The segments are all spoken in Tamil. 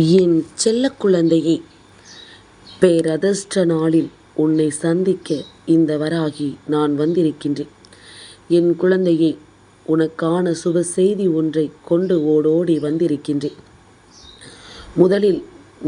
என் செல்ல குழந்தையே பேரதிர்ஷ்ட நாளில் உன்னை சந்திக்க இந்த வராகி நான் வந்திருக்கின்றேன். என் குழந்தையே உனக்கான சுப செய்தி ஒன்றை கொண்டு ஓடோடி வந்திருக்கின்றேன். முதலில்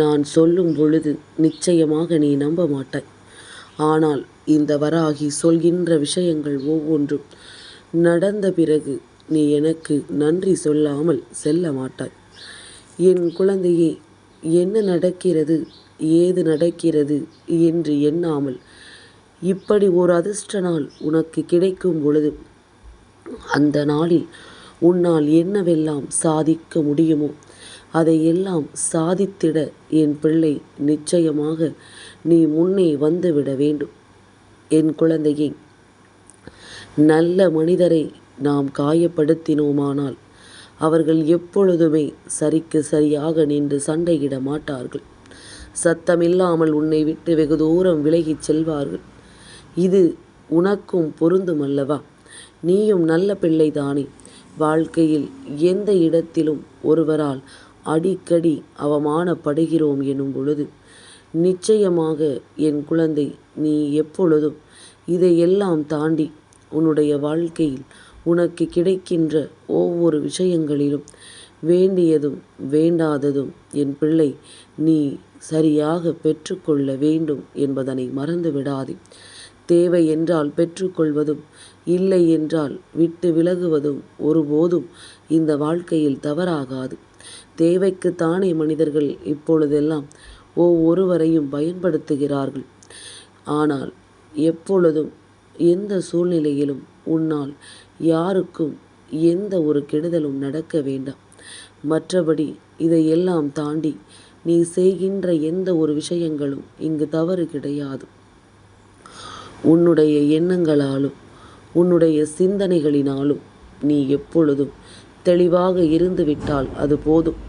நான் சொல்லும் பொழுது நிச்சயமாக நீ நம்ப மாட்டாய். ஆனால் இந்த வராகி சொல்கின்ற விஷயங்கள் ஒவ்வொன்றும் நடந்த பிறகு நீ எனக்கு நன்றி சொல்லாமல் செல்ல மாட்டாய். என் குழந்தையே என்ன நடக்கிறது? ஏது நடக்கிறது என்று எண்ணாமல் இப்படி ஒரு அதிர்ஷ்ட நாள் உனக்கு கிடைக்கும் பொழுது அந்த நாளில் உன்னால் என்னவெல்லாம் சாதிக்க முடியுமோ அதையெல்லாம் சாதித்திட என் பிள்ளை நிச்சயமாக நீ முன்னே வந்துவிட வேண்டும். என் குழந்தையே நல்ல மனிதரை நாம் காயப்படுத்தினோமானால் அவர்கள் எப்பொழுதுமே சரிக்கு சரியாக நின்று சண்டையிட மாட்டார்கள். சத்தமில்லாமல் உன்னை விட்டு வெகு தூரம் விலகிச் செல்வார்கள். இது உனக்கும் பொருந்தும் அல்லவா? நீயும் நல்ல பிள்ளைதானே. வாழ்க்கையில் எந்த இடத்திலும் ஒருவரால் அடிக்கடி அவமானப்படுகிறோம் எனும் பொழுது நிச்சயமாக என் குழந்தை நீ எப்பொழுதும் இதையெல்லாம் தாண்டி உன்னுடைய வாழ்க்கையில் உனக்கு கிடைக்கின்ற ஒவ்வொரு விஷயங்களிலும் வேண்டியதும் வேண்டாததும் என் பிள்ளை நீ சரியாக பெற்றுக்கொள்ள வேண்டும் என்பதனை மறந்து விடாதே தேவை என்றால் பெற்றுக்கொள்வதும் இல்லை என்றால் விட்டு விலகுவதும் ஒருபோதும் இந்த வாழ்க்கையில் தவறாகாது. தேவைக்குத்தானே மனிதர்கள் இப்பொழுதெல்லாம் ஒவ்வொருவரையும் பயன்படுத்துகிறார்கள். ஆனால் எப்பொழுதும் எந்த சூழ்நிலையிலும் உன்னால் யாருக்கும் எந்த ஒரு கெடுதலும் நடக்க வேண்டாம். மற்றபடி இதையெல்லாம் தாண்டி நீ செய்கின்ற எந்த ஒரு விஷயங்களும் இங்கு தவறு கிடையாது. உன்னுடைய எண்ணங்களாலும் உன்னுடைய சிந்தனைகளினாலும் நீ எப்பொழுதும் தெளிவாக இருந்துவிட்டால் அது போதும்.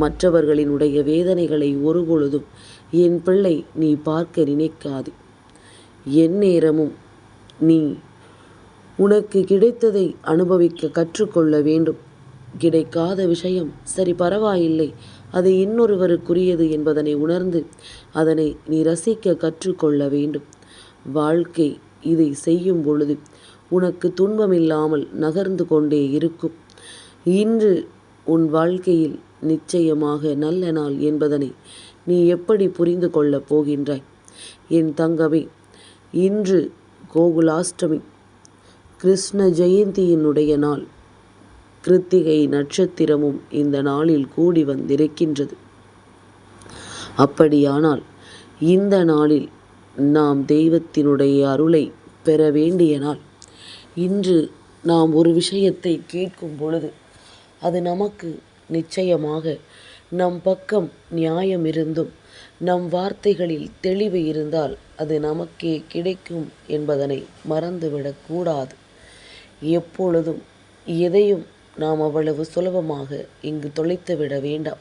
மற்றவர்களினுடைய வேதனைகளை ஒருபொழுதும் என் பிள்ளை நீ பார்க்க நினைக்காது. எந்நேரமும் நீ உனக்கு கிடைத்ததை அனுபவிக்க கற்றுக்கொள்ள வேண்டும். கிடைக்காத விஷயம் சரி பரவாயில்லை. அது இன்னொருவருக்குரியது என்பதனை உணர்ந்து அதனை நீ ரசிக்க கற்றுக்கொள்ள வேண்டும். வாழ்க்கை இதை செய்யும் பொழுது உனக்கு துன்பமில்லாமல் நகர்ந்து கொண்டே இருக்கும். இன்று உன் வாழ்க்கையில் நிச்சயமாக நல்ல நாள் என்பதனை நீ எப்படி புரிந்து கொள்ளப் போகின்றாய்? என் தங்கமே இன்று கோகுலாஷ்டமி கிருஷ்ண ஜெயந்தியினுடைய நாள். கிருத்திகை நட்சத்திரமும் இந்த நாளில் கூடி வந்திருக்கின்றது. அப்படியானால் இந்த நாளில் நாம் தெய்வத்தினுடைய அருளை பெற வேண்டிய நாள். இன்று நாம் ஒரு விஷயத்தை கேட்கும் பொழுது அது நமக்கு நிச்சயமாக நம் பக்கம் நியாயம் இருந்தும் நம் வார்த்தைகளில் தெளிவு இருந்தால் அது நமக்கே கிடைக்கும் என்பதனை மறந்துவிடக்கூடாது எப்பொழுதும். எதையும் நாம் அவ்வளவு சுலபமாக இங்கு தொலைத்துவிட வேண்டாம்.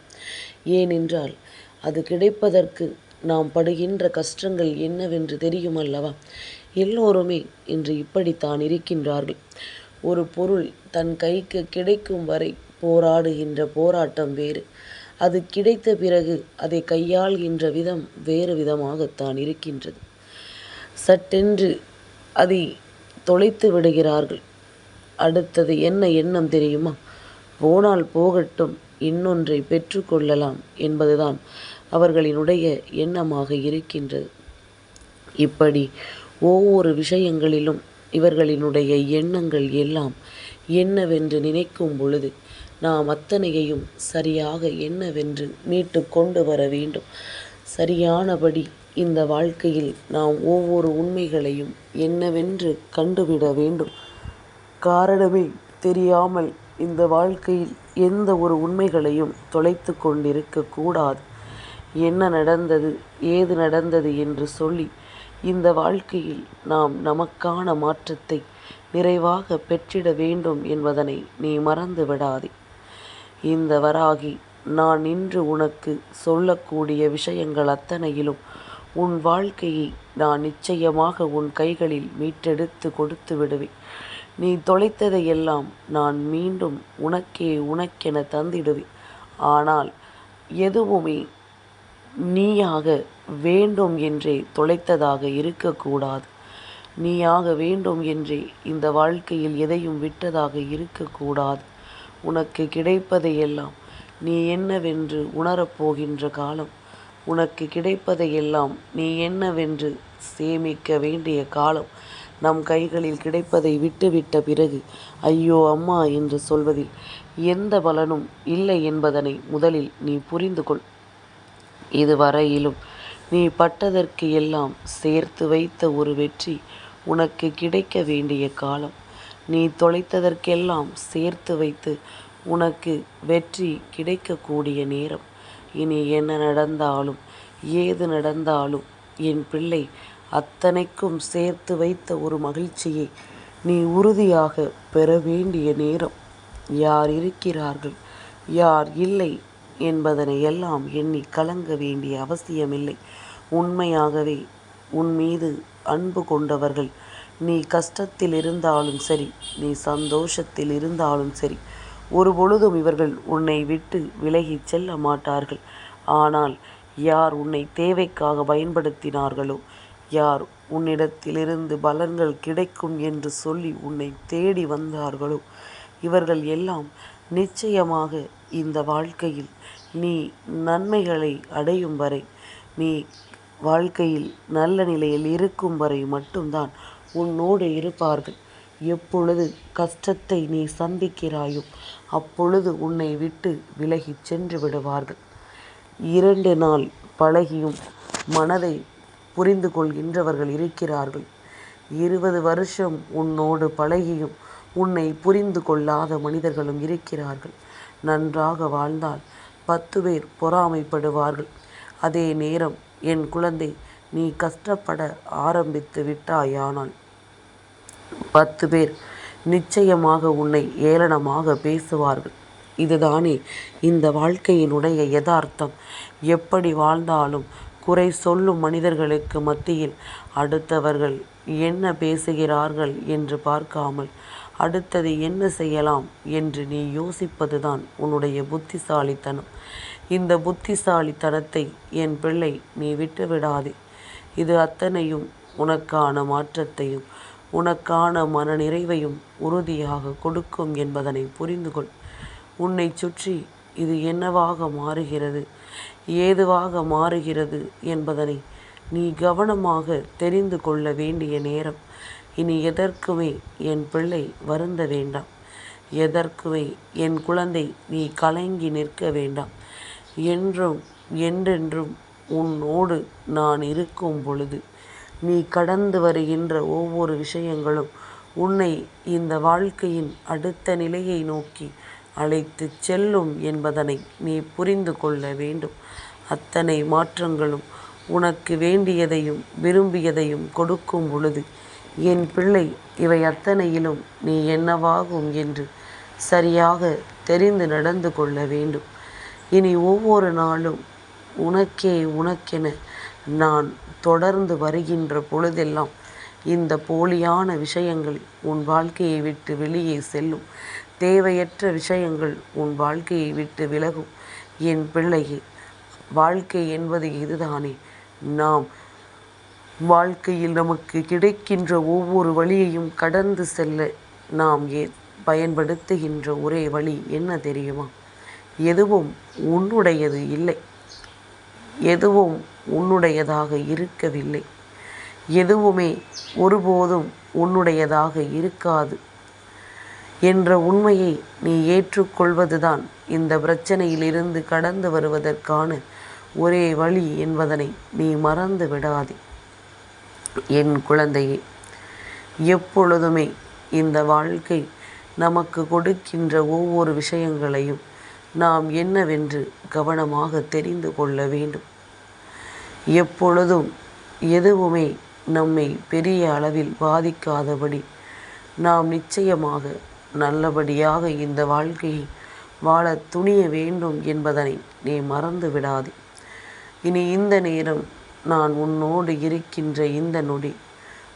ஏனென்றால் அது கிடைப்பதற்கு நாம் படுகின்ற கஷ்டங்கள் என்னவென்று தெரியும் அல்லவா? எல்லோருமே இன்று இப்படித்தான் இருக்கின்றார்கள். ஒரு பொருள் தன் கைக்கு கிடைக்கும் வரை போராடுகின்ற போராட்டம் வேறு. அது கிடைத்த பிறகு அதை கையாள்கின்ற விதம் வேறு விதமாகத்தான் இருக்கின்றது. சட்டென்று அதை தொலைத்து விடுகிறார்கள். அடுத்தது என்ன எண்ணம் தெரியுமா? போனால் போகட்டும் இன்னொன்றை பெற்றுக்கொள்ளலாம் என்பதுதான் அவர்களினுடைய எண்ணமாக இருக்கின்றது. இப்படி ஒவ்வொரு விஷயங்களிலும் இவர்களினுடைய எண்ணங்கள் எல்லாம் என்னவென்று நினைக்கும் பொழுது நாம் அத்தனையையும் சரியாக என்னவென்று மீட்டு கொண்டு வர வேண்டும். சரியானபடி இந்த வாழ்க்கையில் நாம் ஒவ்வொரு உண்மைகளையும் என்னவென்று கண்டுவிட வேண்டும். காரணமே தெரியாமல் இந்த வாழ்க்கையில் எந்த ஒரு உண்மைகளையும் தொலைத்து கொண்டிருக்க கூடாது. என்ன நடந்தது ஏது நடந்தது என்று சொல்லி இந்த வாழ்க்கையில் நாம் நமக்கான மாற்றத்தை நிறைவாக பெற்றிட வேண்டும் என்பதனை நீ மறந்து விடாதே. இந்த வராகி நான் இன்று உனக்கு சொல்லக்கூடிய விஷயங்கள் அத்தனையிலும் உன் வாழ்க்கையை நான் நிச்சயமாக உன் கைகளில் மீட்டெடுத்து கொடுத்து விடுவேன். நீ தொலைத்ததையெல்லாம் நான் மீண்டும் உனக்கே உனக்கென தந்திடுவேன். ஆனால் எதுவுமே நீயாக வேண்டும் என்றே தொலைத்ததாக இருக்கக்கூடாது. நீயாக வேண்டும் என்றே இந்த வாழ்க்கையில் எதையும் விட்டதாக இருக்கக்கூடாது. உனக்கு கிடைப்பதையெல்லாம் நீ என்னவென்று உணரப்போகின்ற காலம் உனக்கு கிடைப்பதையெல்லாம் நீ என்னவென்று சேமிக்க வேண்டிய காலம் நம் கைகளில் கிடைப்பதை விட்டுவிட்ட பிறகு ஐயோ அம்மா என்று சொல்வதில் எந்த பலனும் இல்லை என்பதனை முதலில் நீ புரிந்து கொள். இதுவரையிலும் நீ பட்டதற்கு எல்லாம் சேர்த்து வைத்த ஒரு வெற்றி உனக்கு கிடைக்க வேண்டிய காலம். நீ தொலைத்ததற்கெல்லாம் சேர்த்து வைத்து உனக்கு வெற்றி கிடைக்கக்கூடிய நேரம். இனி என்ன நடந்தாலும் ஏது நடந்தாலும் என் பிள்ளை அத்தனைக்கும் சேர்த்து வைத்த ஒரு மகிழ்ச்சியை நீ உறுதியாக பெற வேண்டிய நேரம் யார் இருக்கிறார்கள்? யார் இல்லை என்பதனை எல்லாம் எண்ணி கலங்க வேண்டிய அவசியமில்லை. உண்மையாகவே உன் மீது அன்பு கொண்டவர்கள் நீ கஷ்டத்தில் இருந்தாலும் சரி நீ சந்தோஷத்தில் இருந்தாலும் சரி ஒரு பொழுதும் இவர்கள் உன்னை விட்டு விலகிச் செல்ல மாட்டார்கள். ஆனால் யார் உன்னை தேவைக்காக பயன்படுத்தினார்களோ யார் உன்னிடத்திலிருந்து பலன்கள் கிடைக்கும் என்று சொல்லி உன்னை தேடி வந்தார்களோ? இவர்கள் எல்லாம் நிச்சயமாக இந்த வாழ்க்கையில் நீ நன்மைகளை அடையும் வரை நீ வாழ்க்கையில் நல்ல நிலையில் இருக்கும் வரை மட்டும்தான் உன்னோடு இருப்பார்கள். எப்பொழுது கஷ்டத்தை நீ சந்திக்கிறாயோ அப்பொழுது உன்னை விட்டு விலகிச் சென்று விடுவார்கள். இரண்டு நாள் பழகியும் மனதை புரிந்து கொள்கின்றவர்கள் இருக்கிறார்கள். இருபது வருஷம் உன்னோடு பழகியும் உன்னை புரிந்து கொள்ளாத மனிதர்களும் இருக்கிறார்கள். நன்றாக வாழ்ந்தால் பத்து பேர் பொறாமைப்படுவார்கள். அதே நேரம் என் குழந்தை நீ கஷ்டப்பட ஆரம்பித்து விட்டாயானால் பத்து பேர் நிச்சயமாக உன்னை ஏளனமாக பேசுவார்கள். இதுதானே இந்த வாழ்க்கையினுடைய யதார்த்தம். எப்படி வாழ்ந்தாலும் குறை சொல்லும் மனிதர்களுக்கு மத்தியில் அடுத்தவர்கள் என்ன பேசுகிறார்கள் என்று பார்க்காமல் அடுத்தது என்ன செய்யலாம் என்று நீ யோசிப்பதுதான் உன்னுடைய புத்திசாலித்தனம். இந்த புத்திசாலித்தனத்தை என் பிள்ளை நீ விட்டுவிடாதே. இது அத்தனையும் உனக்கான மாற்றத்தையும் உனக்கான மனநிறைவையும் உறுதியாக கொடுக்கும் என்பதனை புரிந்து கொள் உன்னை சுற்றி இது என்னவாக மாறுகிறது? ஏதுவாக மாறுகிறது என்பதனை நீ கவனமாக தெரிந்து கொள்ள வேண்டிய நேரம். இனி எதற்குமே என் பிள்ளை வருந்த வேண்டாம். எதற்குமே என் குழந்தை நீ கலங்கி நிற்க வேண்டாம். என்றும் என்றென்றும் உன்னோடு நான் இருக்கும் பொழுது நீ கடந்து வருகின்ற ஒவ்வொரு விஷயங்களும் உன்னை இந்த வாழ்க்கையின் அடுத்த நிலையை நோக்கி அழைத்துச் செல்லும் என்பதனை நீ புரிந்து கொள்ள வேண்டும். அத்தனை மாற்றங்களும் உனக்கு வேண்டியதையும் விரும்பியதையும் கொடுக்கும் பொழுது என் பிள்ளை இவை அத்தனையிலும் நீ என்னவாகும் என்று சரியாக தெரிந்து நடந்து கொள்ள வேண்டும். இனி ஒவ்வொரு நாளும் உனக்கே உனக்கென நான் தொடர்ந்து வருகின்ற பொழுதெல்லாம் இந்த போலியான விஷயங்கள் உன் வாழ்க்கையை விட்டு வெளியே செல்லும். தேவையற்ற விஷயங்கள் உன் வாழ்க்கையை விட்டு விலகும். என் பிள்ளையே வாழ்க்கை என்பது இதுதானே நாம் வாழ்க்கையில் நமக்கு கிடைக்கின்ற ஒவ்வொரு வழியையும் கடந்து செல்ல நாம் ஏ பயன்படுத்துகின்ற ஒரே வழி என்ன தெரியுமா? எதுவும் உன்னுடையது இல்லை. எதுவும் உன்னுடையதாக இருக்கவில்லை. எதுவுமே ஒருபோதும் உன்னுடையதாக இருக்காது. என்ற உண்மையை நீ ஏற்றுக்கொள்வதுதான் இந்த பிரச்சனையிலிருந்து கடந்து வருவதற்கான ஒரே வழி என்பதனை நீ மறந்து விடாதே. என் குழந்தையே எப்பொழுதுமே இந்த வாழ்க்கை நமக்கு கொடுக்கின்ற ஒவ்வொரு விஷயங்களையும் நாம் என்னவென்று கவனமாக தெரிந்து கொள்ள வேண்டும். எப்பொழுதும் எதுவுமே நம்மை பெரிய அளவில் பாதிக்காதபடி நாம் நிச்சயமாக நல்லபடியாக இந்த வாழ்க்கையை வாழ துணிய வேண்டும் என்பதனை நீ மறந்து விடாதே. இனி இந்த நேரம் நான் உன்னோடு இருக்கின்ற இந்த நொடி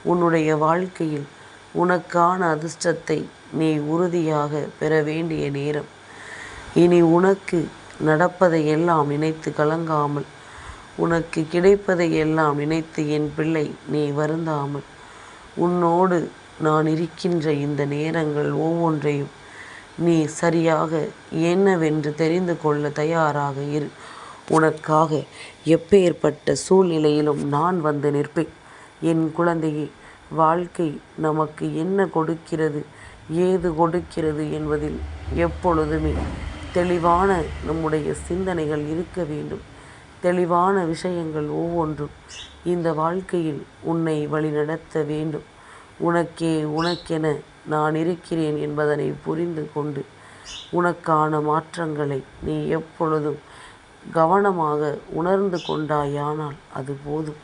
உன்னுடைய வாழ்க்கையில் உனக்கான அதிர்ஷ்டத்தை நீ உறுதியாக பெற வேண்டிய நேரம். இனி உனக்கு நடப்பதை எல்லாம் நினைத்து கலங்காமல் உனக்கு கிடைப்பதை எல்லாம் நினைத்து என் பிள்ளை நீ வருந்தாமல் உன்னோடு நான் இருக்கின்ற இந்த நேரங்கள் ஒவ்வொன்றையும் நீ சரியாக என்னவென்று தெரிந்து கொள்ள தயாராக இரு. உனக்காக எப்பேற்பட்ட சூழ்நிலையிலும் நான் வந்து நிற்பேன். என் குழந்தையே வாழ்க்கை நமக்கு என்ன கொடுக்கிறது ஏது கொடுக்கிறது என்பதில் எப்பொழுதுமே தெளிவான நம்முடைய சிந்தனைகள் இருக்க வேண்டும். தெளிவான விஷயங்கள் ஒவ்வொன்றும் இந்த வாழ்க்கையில் உன்னை வழிநடத்த வேண்டும். உனக்கே உனக்கென நான் இருக்கிறேன் என்பதனை புரிந்து கொண்டு உனக்கான மாற்றங்களை நீ எப்பொழுதும் கவனமாக உணர்ந்து கொண்டாயானால் அது போதும்.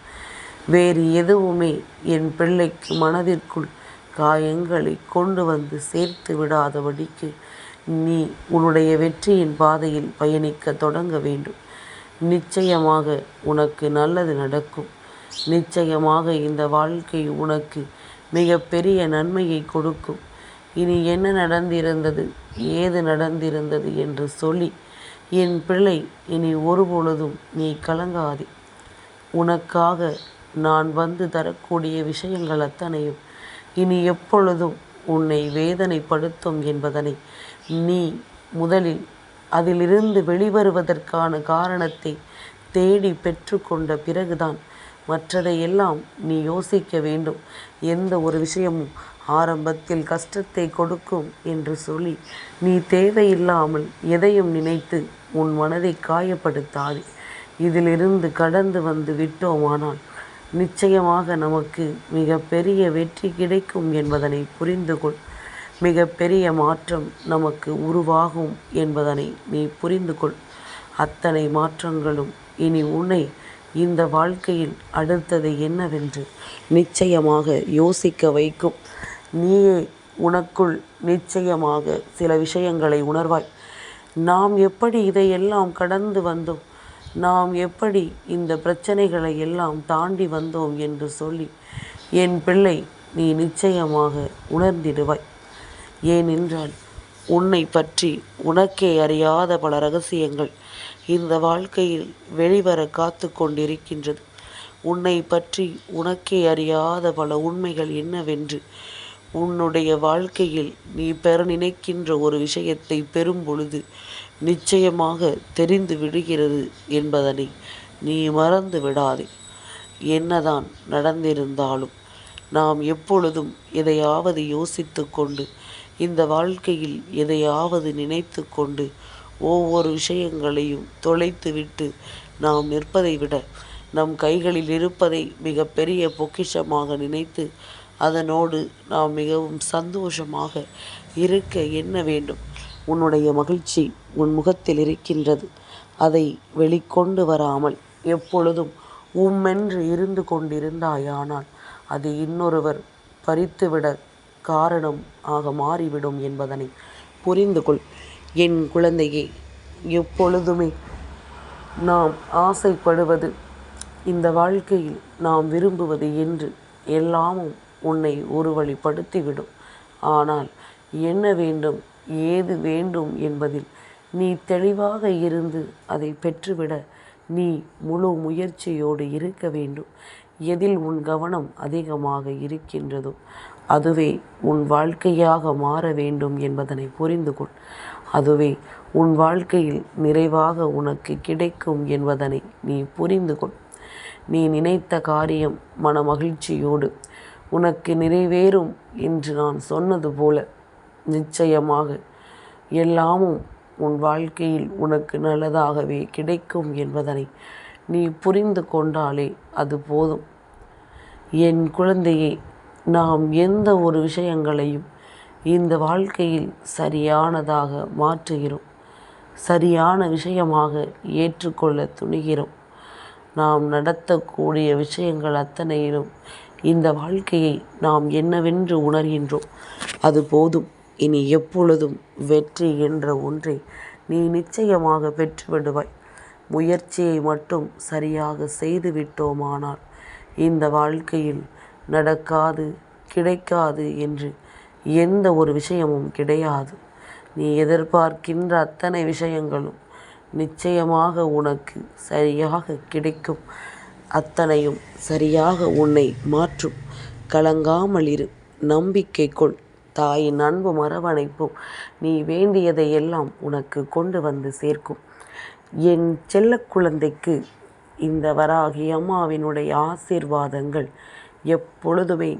வேறு எதுவுமே என் பிள்ளைக்கு மனதிற்குள் காயங்களை கொண்டு வந்து சேர்த்து விடாதபடிக்கு நீ உன்னுடைய வெற்றியின் பாதையில் பயணிக்க தொடங்க வேண்டும். நிச்சயமாக உனக்கு நல்லது நடக்கும். நிச்சயமாக இந்த வாழ்க்கை உனக்கு மிகப்பெரிய நன்மையை கொடுக்கும். இனி என்ன நடந்திருந்தது? ஏது நடந்திருந்தது என்று சொல்லி என் பிள்ளை இனி ஒருபொழுதும் நீ கலங்காதே. உனக்காக நான் வந்து தரக்கூடிய விஷயங்கள் அத்தனையும் இனி எப்பொழுதும் உன்னை வேதனைப்படுத்தும் என்பதனை நீ முதலில் அதிலிருந்து வெளிவருவதற்கான காரணத்தை தேடி பெற்றுக்கொண்ட பிறகுதான் மற்றதையெல்லாம் நீ யோசிக்க வேண்டும். எந்த ஒரு விஷயமும் ஆரம்பத்தில் கஷ்டத்தை கொடுக்கும் என்று சொல்லி நீ தேவையில்லாமல் எதையும் நினைத்து உன் மனதை காயப்படுத்தாதே. இதிலிருந்து கடந்து வந்து விட்டோமானால் நிச்சயமாக நமக்கு மிக பெரிய வெற்றி கிடைக்கும் என்பதனை புரிந்து கொள் மிக பெரிய மாற்றம் நமக்கு உருவாகும் என்பதனை நீ புரிந்து கொள் அத்தனை மாற்றங்களும் இனி உன்னை இந்த வாழ்க்கையில் அடுத்தது என்னவென்று நிச்சயமாக யோசிக்க வைக்கும். நீயே உனக்குள் நிச்சயமாக சில விஷயங்களை உணர்வாய். நாம் எப்படி இதையெல்லாம் கடந்து வந்தோம்? நாம் எப்படி இந்த பிரச்சனைகளை எல்லாம் தாண்டி வந்தோம் என்று சொல்லி என் பிள்ளை நீ நிச்சயமாக உணர்ந்திடுவாய். ஏனென்றால் உன்னை பற்றி உனக்கே அறியாத பல ரகசியங்கள் இந்த வாழ்க்கையில் வெளிவர காத்து கொண்டிருக்கின்றது உன்னை பற்றி உனக்கே அறியாத பல உண்மைகள் என்னவென்று உன்னுடைய வாழ்க்கையில் நீ பெற நினைக்கின்ற ஒரு விஷயத்தை பெறும் பொழுது நிச்சயமாக தெரிந்து விடுகிறது என்பதனை நீ மறந்து விடாதே. என்னதான் நடந்திருந்தாலும் நாம் எப்பொழுதும் எதையாவது யோசித்து கொண்டு இந்த வாழ்க்கையில் எதையாவது நினைத்து கொண்டு ஒவ்வொரு விஷயங்களையும் தொலைத்துவிட்டு நாம் நிற்பதை விட நம் கைகளில் இருப்பதை மிக பெரிய பொக்கிஷமாக நினைத்து அதனோடு நாம் மிகவும் சந்தோஷமாக இருக்க என்ன வேண்டும்? உன்னுடைய மகிழ்ச்சி உன் முகத்தில் இருக்கின்றது. அதை வெளிக்கொண்டு வராமல் எப்பொழுதும் உம்மென்று இருந்து கொண்டிருந்தாயானால் அது இன்னொருவர் பறித்துவிட காரணம் ஆக மாறிவிடும் என்பதனை புரிந்து கொள் என் குழந்தையே எப்பொழுதுமே நாம் ஆசைப்படுவது இந்த வாழ்க்கையில் நாம் விரும்புவது என்று எல்லாமும் உன்னை ஒரு வழிப்படுத்திவிடும். ஆனால் என்ன வேண்டும் ஏது வேண்டும் என்பதில் நீ தெளிவாக இருந்து அதை பெற்றுவிட நீ முழு முயற்சியோடு இருக்க வேண்டும். எதில் உன் கவனம் அதிகமாக இருக்கின்றதோ அதுவே உன் வாழ்க்கையாக மாற வேண்டும் என்பதனை புரிந்து கொள் அதுவே உன் வாழ்க்கையில் நிறைவாக உனக்கு கிடைக்கும் என்பதனை நீ புரிந்து கொள் நீ நினைத்த காரியம் மன மகிழ்ச்சியோடு உனக்கு நிறைவேறும் என்று நான் சொன்னது போல நிச்சயமாக எல்லாமும் உன் வாழ்க்கையில் உனக்கு நல்லதாகவே கிடைக்கும் என்பதனை நீ புரிந்து கொண்டாலே அது போதும். என் குழந்தையை நாம் எந்த ஒரு விஷயங்களையும் இந்த வாழ்க்கையில் சரியானதாக மாற்றுகிறோம். சரியான விஷயமாக ஏற்றுக்கொள்ள துணிகிறோம். நாம் நடத்தக்கூடிய விஷயங்கள் அத்தனையிலும் இந்த வாழ்க்கையை நாம் என்னவென்று உணர்கின்றோம். அது போதும். இனி எப்பொழுதும் வெற்றி என்ற ஒன்றை நீ நிச்சயமாக பெற்றுவிடுவாய். முயற்சியை மட்டும் சரியாக செய்து விட்டோமானால் இந்த வாழ்க்கையில் நடக்காது கிடைக்காது என்று எந்த ஒரு விஷயமும் கிடையாது. நீ எதிர்பார்க்கின்ற அத்தனை விஷயங்களும் நிச்சயமாக உனக்கு சரியாக கிடைக்கும். அத்தனையும் சரியாக உன்னை மாற்றும். கலங்காமல் இரு. நம்பிக்கை கொள். தாயின் அன்பு மரவணைப்பும் நீ வேண்டியதை எல்லாம் உனக்கு கொண்டு வந்து சேர்க்கும். என் செல்ல குழந்தைக்கு இந்த வராகி அம்மாவினுடைய ஆசீர்வாதங்கள் எப்பொழுதுமே